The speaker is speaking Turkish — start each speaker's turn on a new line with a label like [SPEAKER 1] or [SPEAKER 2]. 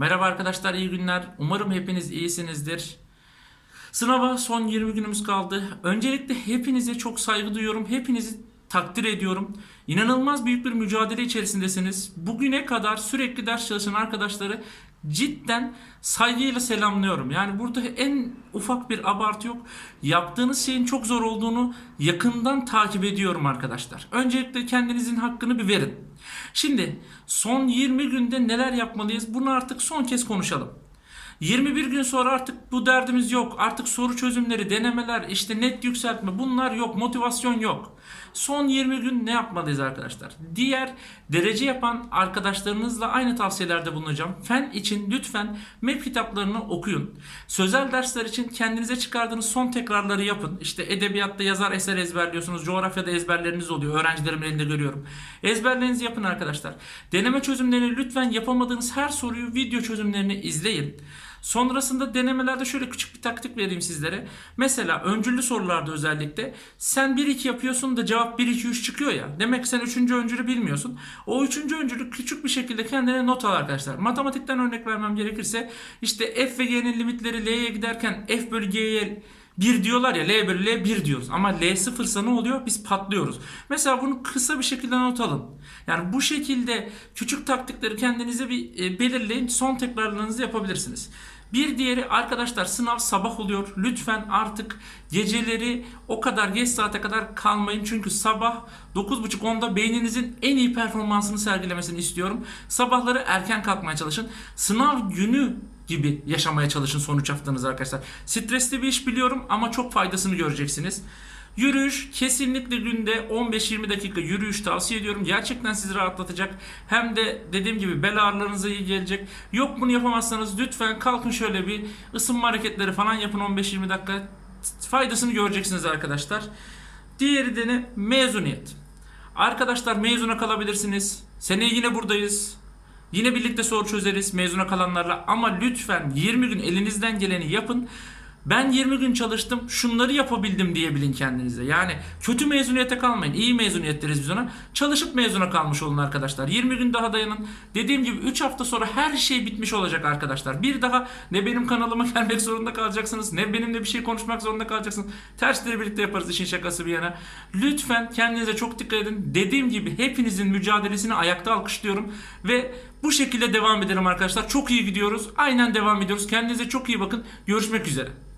[SPEAKER 1] Merhaba arkadaşlar, iyi günler. Umarım hepiniz iyisinizdir. Sınava son 20 günümüz kaldı. Öncelikle hepinize çok saygı duyuyorum. Hepinizi takdir ediyorum. İnanılmaz büyük bir mücadele içerisindesiniz. Bugüne kadar sürekli ders çalışan arkadaşları cidden saygıyla selamlıyorum. Yani burada en ufak bir abartı yok. Yaptığınız şeyin çok zor olduğunu yakından takip ediyorum arkadaşlar. Öncelikle kendinizin hakkını bir verin. Şimdi son 20 günde neler yapmalıyız? Bunu artık son kez konuşalım. 21 gün sonra artık bu derdimiz yok. Artık soru çözümleri, denemeler, işte net yükseltme bunlar yok. Motivasyon yok. Son 20 gün ne yapmalıyız arkadaşlar? Diğer derece yapan arkadaşlarınızla aynı tavsiyelerde bulunacağım. Fen için lütfen MEP kitaplarını okuyun. Sözel dersler için kendinize çıkardığınız son tekrarları yapın. İşte edebiyatta yazar eser ezberliyorsunuz. Coğrafyada ezberleriniz oluyor. Öğrencilerimin elinde görüyorum. Ezberlerinizi yapın arkadaşlar. Deneme çözümlerini lütfen yapamadığınız her soruyu video çözümlerini izleyin. Sonrasında denemelerde şöyle küçük bir taktik vereyim sizlere. Mesela öncüllü sorularda özellikle sen 1-2 yapıyorsun da cevap 1-2-3 çıkıyor ya. Demek sen 3. öncülü bilmiyorsun. O 3. öncülü küçük bir şekilde kendine not al arkadaşlar. Matematikten örnek vermem gerekirse işte f ve g'nin limitleri l'ye giderken f bölü g'ye 1 diyorlar ya L bölü L 1 diyoruz ama L sıfırsa ne oluyor? Biz patlıyoruz. Mesela bunu kısa bir şekilde not alın. Yani bu şekilde küçük taktikleri kendinize bir e, belirleyin. Son tekrarlarınızı yapabilirsiniz. Bir diğeri arkadaşlar sınav sabah oluyor. Lütfen artık geceleri o kadar geç saate kadar kalmayın. Çünkü sabah 9.30-10'da beyninizin en iyi performansını sergilemesini istiyorum. Sabahları erken kalkmaya çalışın. Sınav günü gibi yaşamaya çalışın son 3 haftanız arkadaşlar. Stresli bir iş biliyorum ama çok faydasını göreceksiniz. Yürüyüş kesinlikle günde 15-20 dakika yürüyüş tavsiye ediyorum. Gerçekten sizi rahatlatacak. Hem de dediğim gibi bel ağrılarınıza iyi gelecek. Yok bunu yapamazsanız lütfen kalkın şöyle bir ısınma hareketleri falan yapın 15-20 dakika. Faydasını göreceksiniz arkadaşlar. Diğeri de ne? Mezuniyet. Arkadaşlar mezuna kalabilirsiniz. Seneye yine buradayız. Yine birlikte soru çözeriz mezuna kalanlarla ama lütfen 20 gün elinizden geleni yapın. Ben 20 gün çalıştım şunları yapabildim diyebilin kendinize. Yani kötü mezuniyete kalmayın. İyi mezuniyet deriz biz ona. Çalışıp mezuna kalmış olun arkadaşlar. 20 gün daha dayanın. Dediğim gibi 3 hafta sonra her şey bitmiş olacak arkadaşlar. Bir daha ne benim kanalıma gelmek zorunda kalacaksınız ne benimle bir şey konuşmak zorunda kalacaksınız. Tersleri birlikte yaparız işin şakası bir yana. Lütfen kendinize çok dikkat edin. Dediğim gibi hepinizin mücadelesini ayakta alkışlıyorum. Ve bu şekilde devam edelim arkadaşlar. Çok iyi gidiyoruz. Aynen devam ediyoruz. Kendinize çok iyi bakın. Görüşmek üzere.